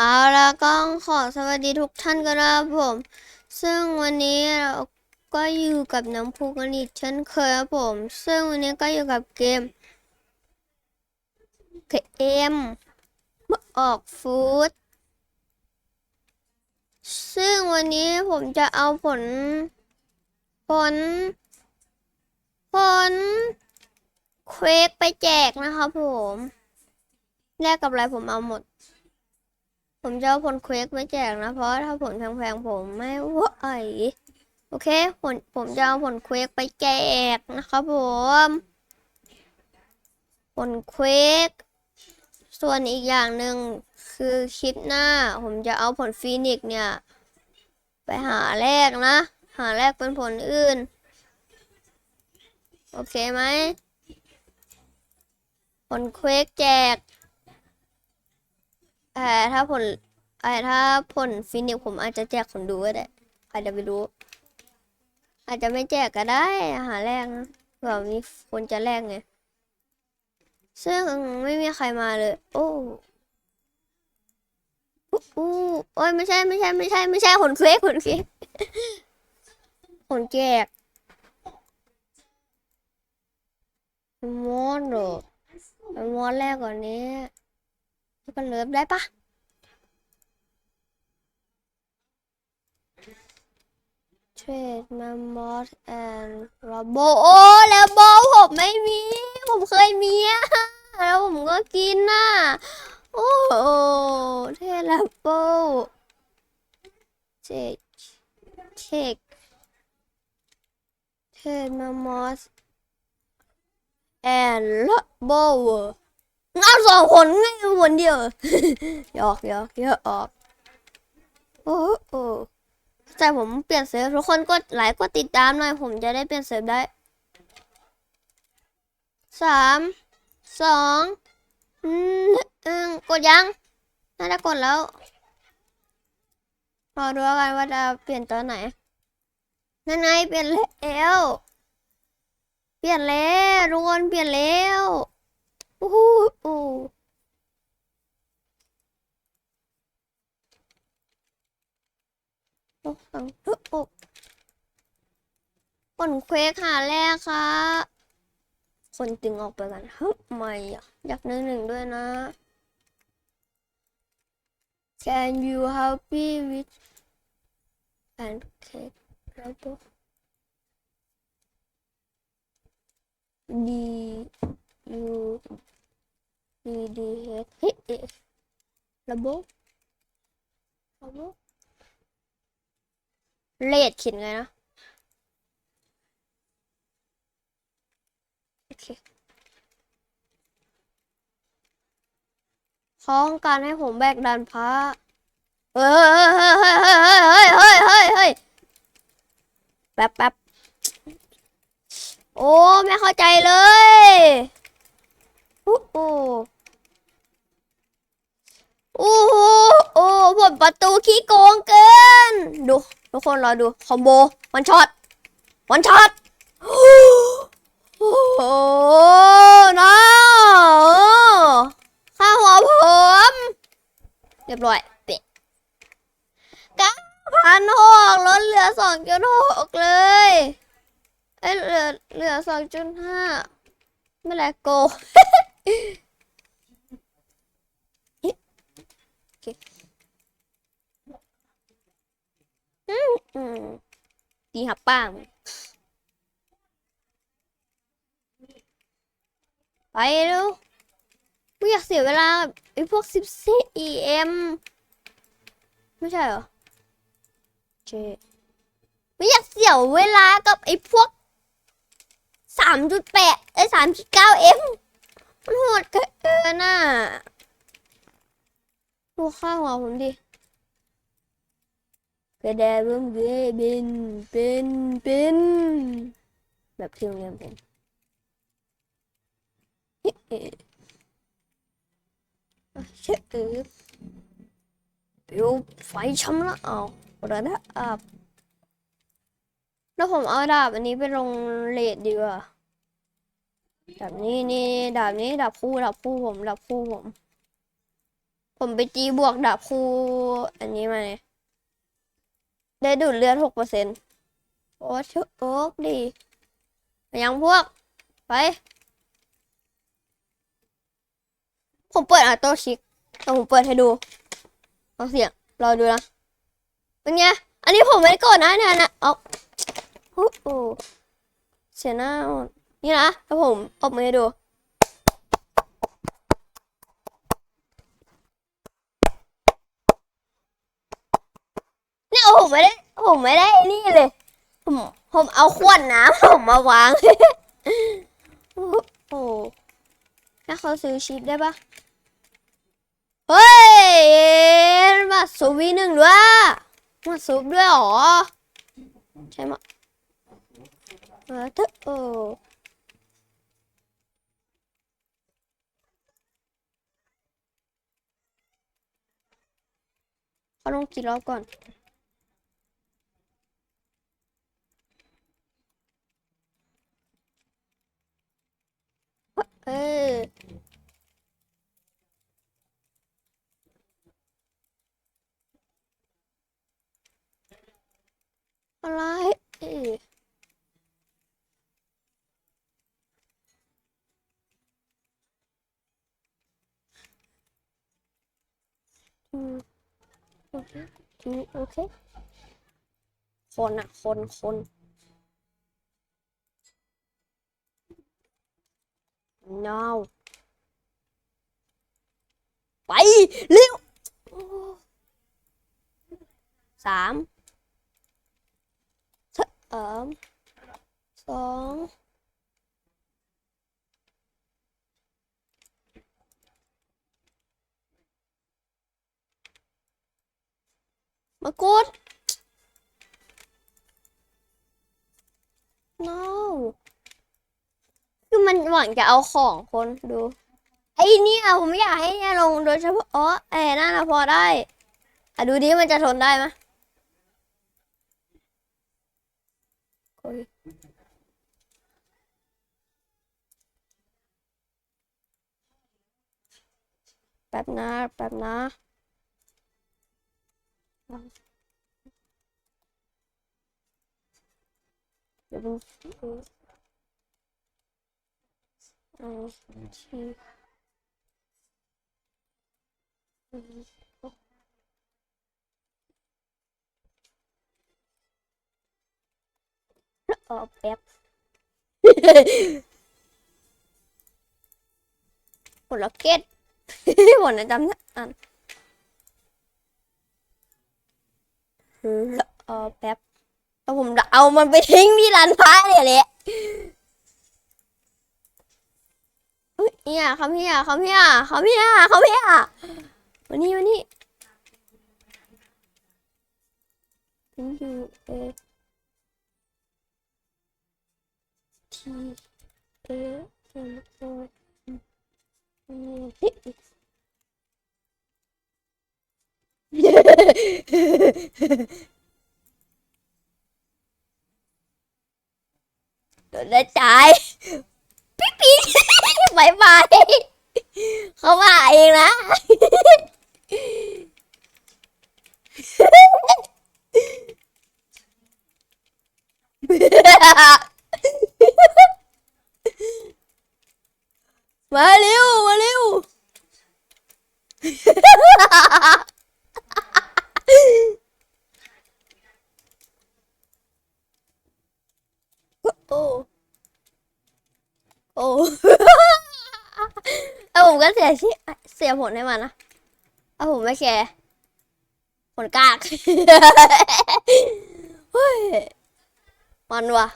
เอาละก็ขอสวัสดีทุกท่านกันนะครับผม ซึ่งวันนี้เราก็อยู่กับน้องภูกันอีกเช่นเคยครับผม ซึ่งวันนี้ก็อยู่กับเกมเกมออกฟูดซึ่งวันนี้ผมจะเอาผล ผล ผลเควกไปแจกนะครับผมแลกกับอะไรผมเอาหมด ผมจะเอาผลเควกไปแจกนะ เพราะถ้าผลแพงๆผมไม่ไหวโอเคผลผมจะเอาผลเควกไปแจกนะครับผม ผลเควกส่วนอีกอย่างหนึ่งคือคลิปหน้า ผมจะเอาผลฟีนิกเนี่ย ไปหาแลกนะ หาแลกเป็นผลอื่น โอเคไหมผลเควกแจก แต่ถ้าผลไอ้ถ้าผลฟินิกผมอาจจะแจกคนดูก็ได้ ใครจะไปรู้ อาจจะไม่แจกก็ได้หาแรกนะเผื่อมีคนจะแลกไง ซึ่งไม่มีใครมาเลย โอ้อู้โอ้ยไม่ใช่ไม่ใช่ไม่ใช่ไม่ใช่ผลเควกผลเควกผลแจกมอดเหรอมอดแรกก่อนนี้แล้วก็เลิฟได้ปะ เทรดมามอสแอนด์โรโบโอ้แล้วโบผมไม่มี ผมเคยมีอะแล้วผมก็กินน่ะ โอ้โหเทรดแล้วโบเช็คเช็คเทรดมามอสแอนด์โรโบเอาสองคนไงคนเดียวหยอกหยอกหยอก โอ้โห แต่ผมเปลี่ยนเซิร์ฟทุกคนกดไลค์กดติดตามหน่อยผมจะได้เปลี่ยนเซิร์ฟได้สามสองหนึ่งกดยัง น่าจะกดแล้ว รอดูกันว่าจะเปลี่ยนตอนไหน นั่นไงเปลี่ยนแล้ว เปลี่ยนแล้วทุกคนเปลี่ยนแล้วอู้หู อู้โอ้ฟังโอ้โอ้ผลเควกหาแรกค่ะคนตึงออกไปกันฮึบไม่อะอยากหนึ่งหนึ่งด้วยนะ Can you help me with pancake double D U D D H เฮ้ยระบบระบบ เลดเขียนไงนะโอเคเขาต้องการให้ผมแบกดันพระเฮ้ยเฮ้ยเฮ้ยเฮ้ยเฮ้ยเฮ้ยแป๊บแป๊บโอ้ ไม่เข้าใจเลยอู้ หูอู้หูโอ้ผมประตูขี้โกงเกิน ดู ทุกคนรอดู คอมโบ วันช็อต วันช็อต โอ้โหน้าข้าหัวผม เรียบร้อยเป๊ะก้าพันหกลดเหลือสองจุดหกเลย เอ้ยเหลือเหลือสองจุดห้าไม่แลโก โอเคอืมอืม ดีหับป้างไปเร็วไม่อยากเสียเวลาไอ้พวกสิบสี่ em ไม่ใช่เหรอเจไม่อยากเสียเวลากับไอ้พวก3.8ไอ้ 3.9m มันโหดเกินน่ะ ดูค่างหัวผมดิกระแดเบิ่มเกเป็นเป็นเป็นแบบที่โรงเรียนผมเอ๊ะเช็ดเออเดี๋ยวไฟช้ำละเอาระดับแล้วผมเอาดาบอันนี้ไปลงเลดดีกว่าดาบนี้นี่ดาบนี้ดาบคู่ดาบคู่ผมดาบคู่ผม ผมไปจีบวกดาบคู่อันนี้มาเนี่ยได้ดูดเลือดหกเปอร์เซ็นต์โอ้ชโอ๊กดี ยังพวก ไป ผมเปิดอัตโตชิกแต่ผมเปิดให้ดูฟังเสียง รอดูนะ เป็นไง อันนี้ผมไม่ได้กดนะเนี่ยนะเอาโอ้โหเสียหน้า นี่นะแล้วผมออกมือให้ดู เนี่ยผมไม่ได้ผมไม่ได้นี่เลย ผมผมเอาขวดน้ำผมมาวางโอ้โหถ้าเขาซื้อชิปได้ปะเฮ้ยมาสูบวีหนึ่งด้วยมาสูบด้วยเหรอใช่ไหมะเออเถอะโอ้เขาต้องกี่รอบก่อน เออ อะไรเอออืมโอเคโอเค คนอะคนคน no ไป เร็วสาม สามสองมากด no คือมันหวังจะเอาของคนดู ไอ้เนี่ยผมไม่อยากให้เนี่ยลงโดยเฉพาะอ๋อไอ้นั่นนะพอได้อะดูดิมันจะทนได้ไหม แป๊บนะ แป๊บนะเดี๋ยวมันเอาที่เออแป๊บผลละเก็ ดผลนะจำนะอันเออแป๊บแล้วผมจะเอามันไปทิ้งที่ร้านค้าเนี่ยแหละเฮ้ยเนี่ยคำเฮียคำเฮียคำเฮียคำเฮียวันนี้วันนี้เป็นยูเอทีเอเอ็มโอ โดนได้จ่ายปิ๊ปีบายบายเขามาเองนะมาเร็วมาเร็ว โอ้โอ้เอาผมก็เสียชื่อเสียผลให้มันนะเอาผมไม่แคร์ผลกากเฮ้ยมันวะ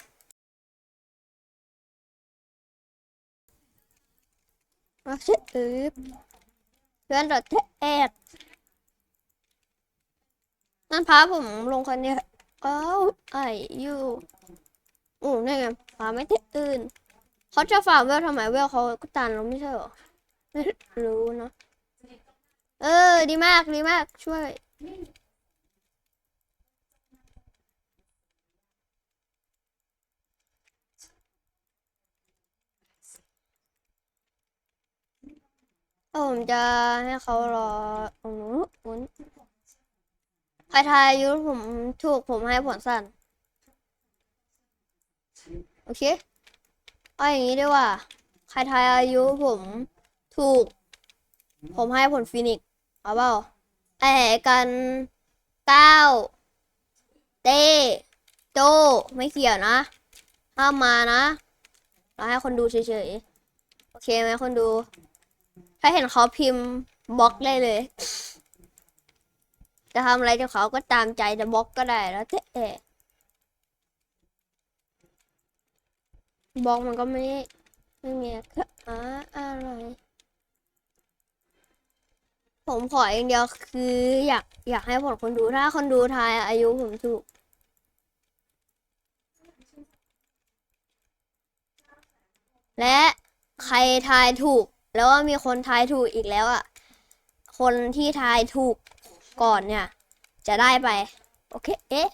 รักชื่ออืบเพื่อนเราแอกนั่นพาผมลงคนเดียวเอ้าไอยู อู้นี่ไงพาไม่ที่อื่น เขาจะฝ่าเวลทำไมเวลเขาก็ตันเราไม่ใช่หรอ ไม่รู้นะเออ ดีมากดีมากช่วย ผมจะให้เขารอตรงนู้นนู้นใครทายอายุผมถูกผมให้ผลสั้น เคเอาอย่างนี้ดีกว่า ใครทายอายุผมถูก ผมให้ผลฟินิกซ์เอาเปล่าไอ้กันเก้าเต้โจไม่เกี่ยวนะห้ามมานะ เราให้คนดูเฉยๆ โอเคไหมคนดู ถ้าเห็นเขาพิมพ์บล็อกได้เลย จะทำอะไรกับเขาก็ตามใจจะบล็อกก็ได้แล้วแต่ บล็อกมันก็ไม่ไม่มีอะอะไรผมขออย่างเดียวคือ อยากอยากให้ผลคนดูถ้าคนดูทายอายุผมถูกและใครทายถูก แล้วว่ามีคนทายถูกอีกแล้วอะ คนที่ทายถูกก่อนเนี่ย จะได้ไป โอเค เอ๊ะ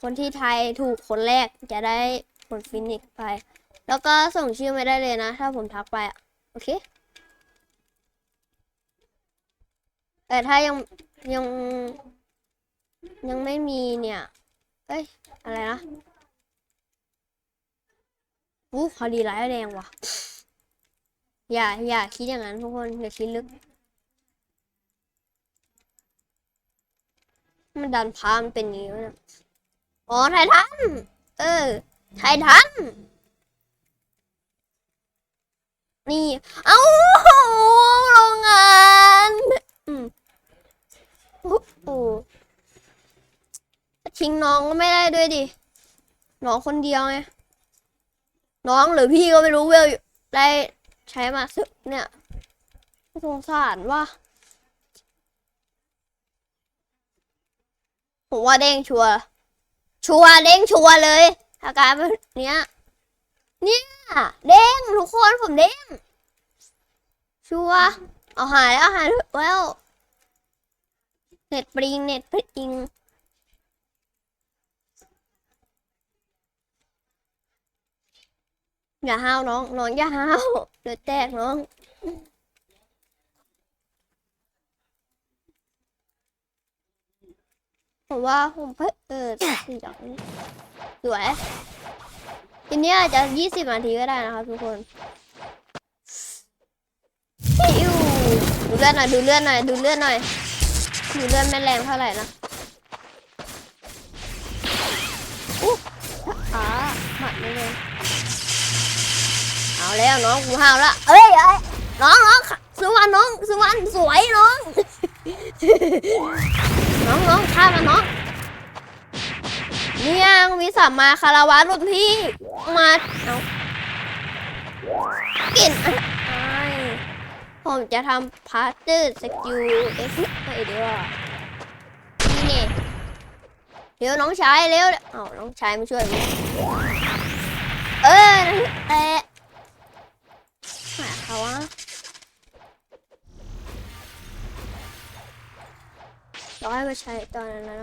คนที่ไทยถูกคนแรกจะได้ผลฟินิกไป แล้วก็ส่งชื่อไม่ได้เลยนะ ถ้าผมทักไปโอเค แต่ถ้ายังยังยังไม่มีเนี่ย เอ้ย อะไรนะอู้พอดีร้ายแรงว่ะ อย่า อย่าคิดอย่างนั้นทุกคน อย่าคิดลึก มันดันพามนเป็นอย่างนี้วะ อ๋อไททัน เออ ไททัน นี่ เอ้าโรงงานอืมโอ้โหทิ้งน้องก็ไม่ได้ด้วยดิ น้องคนเดียวไง น้องหรือพี่ก็ไม่รู้เวลได้ใช้มาสึกเนี่ยสงสารว่าผมว่าเด้งชัวร์ ชัวเด้งชัวเลยอาการแบบเนี้ยเนี่ยเด้งทุกคนผมเด้งชัวเอาหายแล้วหายแล้วเน็ตปริงเน็ตปริงอย่าห้าวน้องน้องอย่าห้าวเดือดแตกน้อง ผมว่าผมเพิ่เออสี่ดอกนี้สวยทีนี้อาจจะยี่สิบนาทีก็ได้นะครับทุกคนอิวดูเลือดหน่อยดูเลือดหน่อยดูเลือดหน่อยดูเลือดไม่แรงเท่าไหร่นะอู้ขาหมัดไม่เลยเอาแล้วน้องกูห้าวละเอ้ยเอ้ยน้องน้องสุวรรณน้องสุวรรณสวยน้อง น้องน้องข้ามาน้องเนี่ยมีสัมมาคาราวะรุ่นพี่มาเอากินอะไรผมจะทำพาร์ตเตอร์สกิลเอ็กซ์ไปดีว่านี่เนี่ยเดี๋ยวน้องชายเร็วเอาน้องชายมาช่วย เออเตะ เราให้มาใช้ตอนนั้นนะ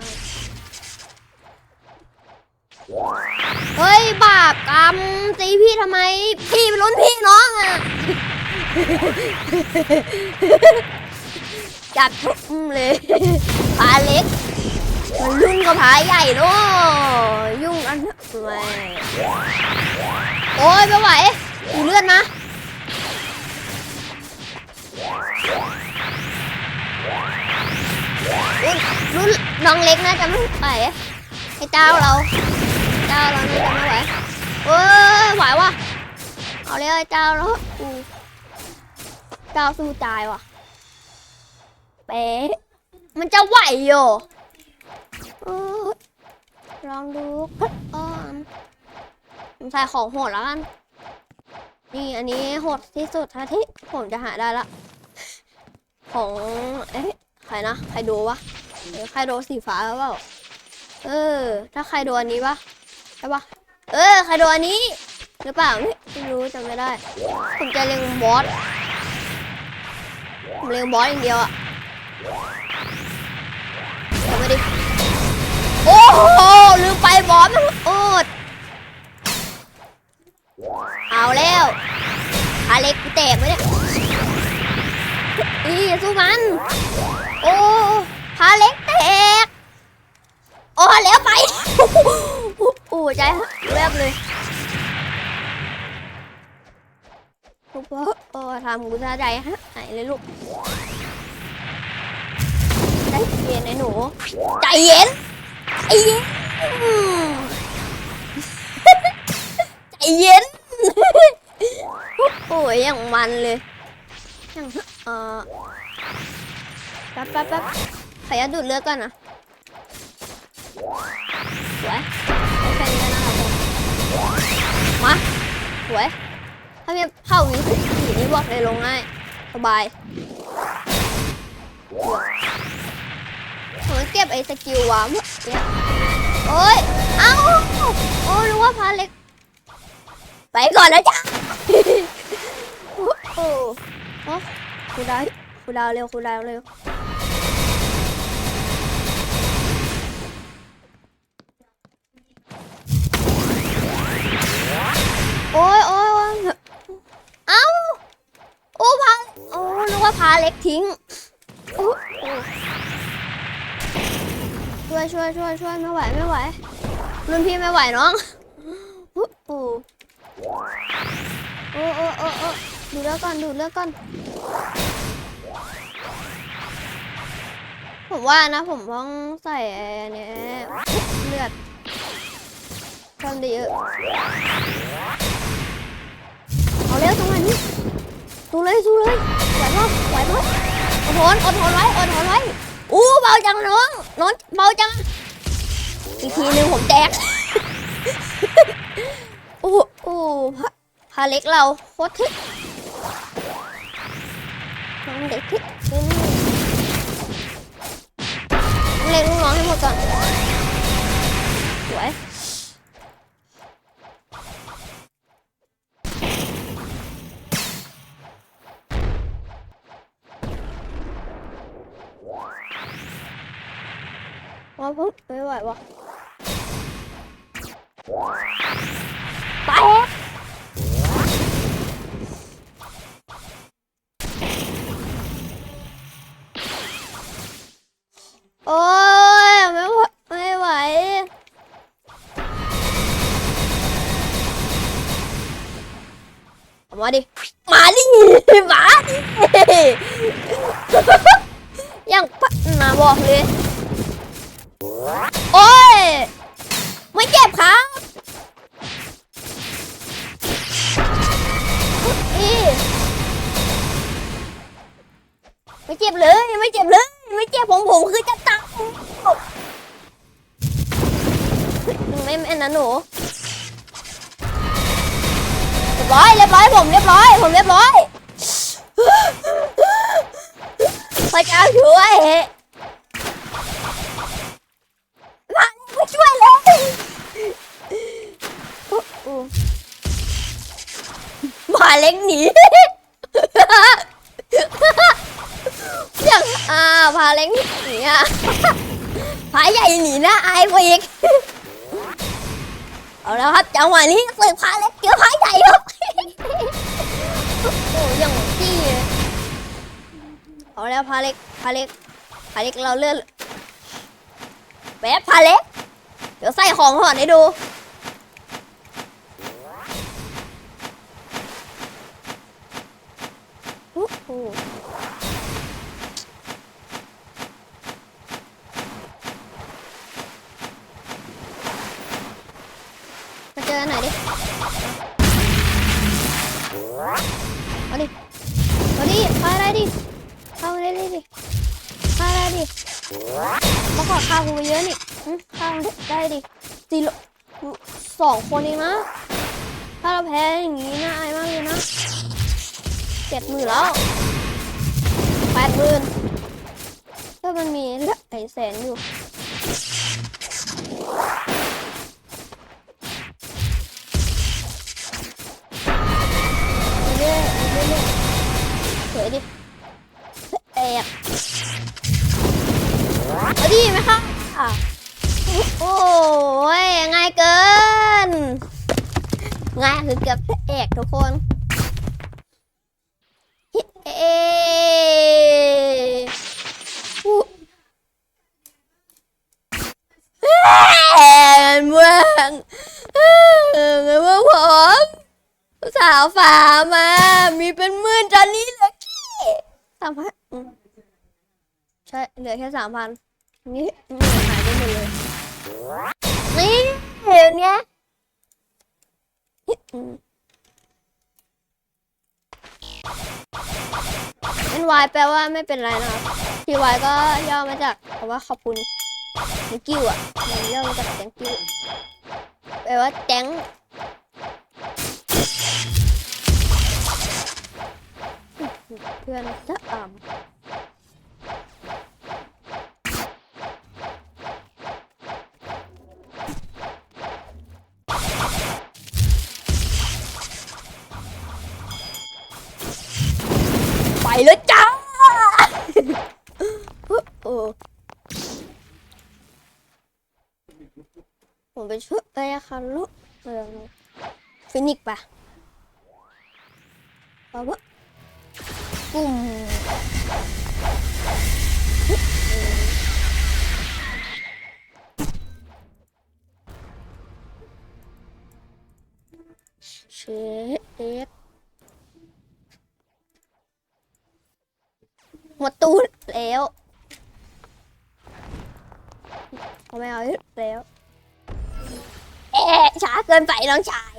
เฮ้ย บาปกรรมตีพี่ทำไม พี่เป็นรุ่นพี่น้องอะ จัดทุ่มเลยพาเล็กมันรุ่นกับพาใหญ่เนาะยุ่งอันทำไมโอ้ยไม่ไหวดูเลือดนะ รุ่นรุ่นน้องเล็กน่าจะไม่ไหวไอ้เจ้าเราเจ้าเราน่าจะไม่ไหวเอ้ยไหววะเอาเลยเจ้าแล้วอูเจ้าสู้ตายว่ะเป๊ะมันจะไหวอยู่เออลองดูอ้อนผมใส่ของโหดแล้วกันนี่อันนี้โหดที่สุดท่าที่ผมจะหาได้ละ ของเอ๊ะ รนะใครโดวะเอ้ยใครโดสีฟ้าหรือเปล่าเออ ถ้าใครโดอันนี้ปะใช่ปะเออใครโดอันนี้ หรือเปล่าไม่รู้จำไม่ได้ ผมจะเล็งบอสผมเล็งบอสอย่างเดียวอะทำไมด้โอ้โหลืมไปบอสมันโอดเอาแล้วเาเล็กกูแตกไหมเนี่ยอีสู้มัน โอ้พาเล็กแตกโอ้แล้วไปโอ้ใจแวบเลยลูกพ่อโอ้ทำกูซะใจฮะไหนเลยลูกใจเย็นไอ้หนู ใจเย็นใจเย็นใจเย็นโอ้ยอย่างมันเลยอย่างเออ แป๊บแป๊บแป๊บขอยัดดูดเลือดก่อนนะสวยแค่นี้น่ารักแล้วมาสวย ถ้ามีเผาวิสีนี่บอกเลยลงง่าย สบายผมเก็บไอ้สกิลวามเนี่ยโอ้ย เอ้า โอ้รู้ว่าพาเล็ก ไปก่อนนะจ๊ะโอ้โหครูดาวครูดาวเร็วครูดาวเร็ว โอ้ยโอ้ยโอ้ยเอ้าโอ้พาโอ้นึกว่าพาเล็กทิ้งโอ้ช่วยช่วยช่วยช่วยไม่ไหวไม่ไหว รุ่นพี่ไม่ไหวน้องโอ้โอ้โอ้โอ้โอ้ดูเลือดก่อนดูเลือดก่อน ผมว่านะผมต้องใส่ไอ้เนี่ยเลือดเพิ่มได้เยอะ เร็วจังหวะนี้สู้เลยสู้เลยไหวปะไหวปะอดทนอดทนไว้อดทนไว้อู้เบาจังน้องน้องเบาจังอีกทีหนึ่งผมแตกโอ้โหโอ้พาเล็กเราโคตรทึกน้องเด็กทึกเล็กลูกน้องให้หมดก่อนสวย ว่าพึ่งไม่ไหววะไปโอ้ยไม่ไหวไม่ไหวมาดิ มาดิ มาดิาเล็กหนีอย่างอ่าพาเล็กหนีอะพาใหญ่หนีนะไอายกว่าอีกเอาแล้วครับจังหวะนี้เสิร์ฟพาเล็กเจอพาใหญ่ครับโอ้ย่างจี้เอาแล้วพาเล็กพาเล็กพาเล็กเราเลื่อนแบบพาเล็กเดี๋ยวใส่ของห่อนให้ดู โอ้โหมาเจอกันหน่อยดิมาดิมาดิพาอะไรดิเข้ามาได้ดิพาอะไรดิมาขอข้าวกูไปเยอะนี่อืมข้าวได้ดิตีโลสองคนเองนะ ถ้าเราแพ้อย่างนี้น่าอายมากเลยนะ เจ็ดหมื่นแล้วแปดหมื่นก็มันมีเหลือไอแสนอยู่เรื่อยๆเรื่อยสวยดิแอกเอาดีไหมคะอะโอ้ยง่ายเกินง่ายคือเกือบแอกทุกคน เอ๊อู้เอ็นเมืองเออเงินเมืองผมสาวฝามา มีเป็นหมื่นจานนี้เหลยกี้สามพันอืมใช่เหลือแค่สามพันนี่เงินหายไปหมดเลยนี่เห็นไงอื เป็นวายแปลว่าไม่เป็นไรนะครับทีวายก็ย่อมาจากคำว่าขอบคุณ thank you อะมันย่อมาจาก thank you แปลว่าแจงเพื่อนจะอ่ำ ไปแล้วจ้า โอ้ผมไป ช่วยไปอะค่ออฟินิกซ์ปะวะปุ่มเชฟหมดตูดแล้ว เอาไม่เอาแล้ว ช้าเกินไปน้องชาย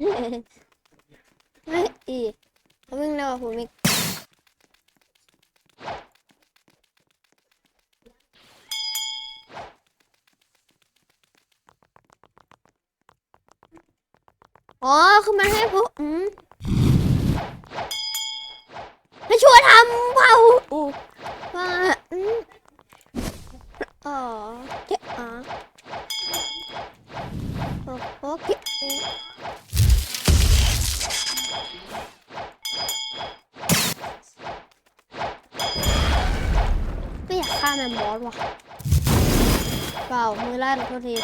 ไม่อีกเขาเพิ่เล่าผมมี คือมันให้พวกอืมให้ช่วยทำเผาอูว่าอืมอ๋อเจ๊อ๋อโอ้โอเคก็อยาก ฆ่าแมมมอสว่ะเปล่ามือลั่นโทษที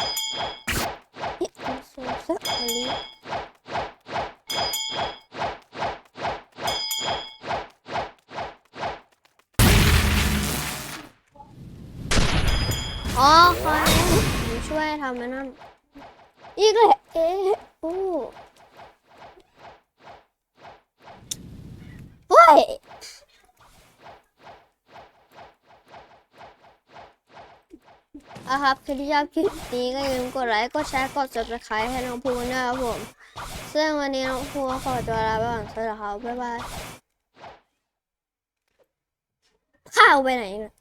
เฮ้ยโซเซอร์อันนี้อ๋อคอยผมช่วยทำไอ้นั่น อีกเลยเอ๊ะโอ้เฮ้ย อะครับใครที่ชอบคลิปนี้ก็อย่าลืมกดไลค์กดแชร์กด subscribe ให้น้องภูมิด้วยครับผม ซึ่งวันนี้น้องภูมิขอตัวลาไปก่อนสวัสดีครับบ๊ายบายข้าวไปไหนเนี่ย